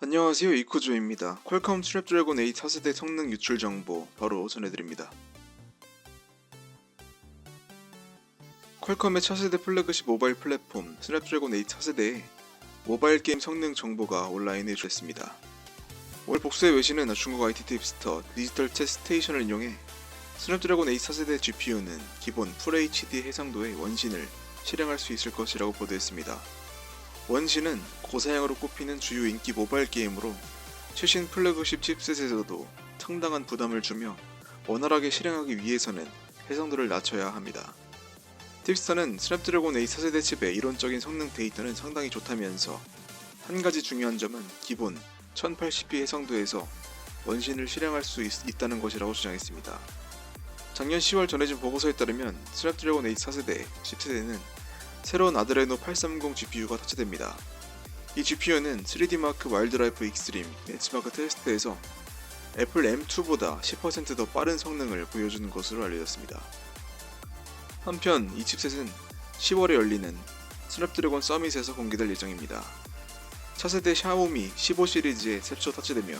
안녕하세요 이코조입니다. 퀄컴 스냅드래곤 8 차세대 성능 유출 정보 바로 전해드립니다. 퀄컴의 차세대 플래그십 모바일 플랫폼 스냅드래곤 8 차세대에 모바일 게임 성능 정보가 온라인에 주했습니다. 오늘 복수의 외신은 중국 IT 팁스터 디지털 챗 스테이션을 이용해 스냅드래곤 8 차세대 GPU는 기본 FHD 해상도의 원신을 실행할 수 있을 것이라고 보도했습니다. 원신은 고사양으로 꼽히는 주요 인기 모바일 게임으로 최신 플래그십 칩셋에서도 상당한 부담을 주며 원활하게 실행하기 위해서는 해상도를 낮춰야 합니다. 팁스터는 스냅드래곤 8 4세대 칩의 이론적인 성능 데이터는 상당히 좋다면서 한 가지 중요한 점은 기본 1080p 해상도에서 원신을 실행할 수 있, 있다는 것이라고 주장했습니다. 작년 10월 전해진 보고서에 따르면 스냅드래곤 8 4세대 칩셋에는 새로운 아드레노 830 GPU가 탑재됩니다. 이 GPU는 3D마크 와일드라이프 익스트림 벤치마크 테스트에서 애플 M2보다 10%더 빠른 성능을 보여주는 것으로 알려졌습니다. 한편 이 칩셋은 10월에 열리는 스냅드래곤 서밋에서 공개될 예정입니다. 차세대 샤오미 15 시리즈에 최초 탑재되며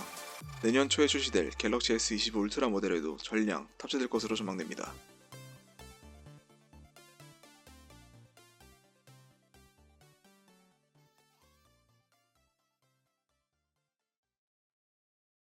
내년 초에 출시될 갤럭시 S25 울트라 모델에도 전량 탑재될 것으로 전망됩니다.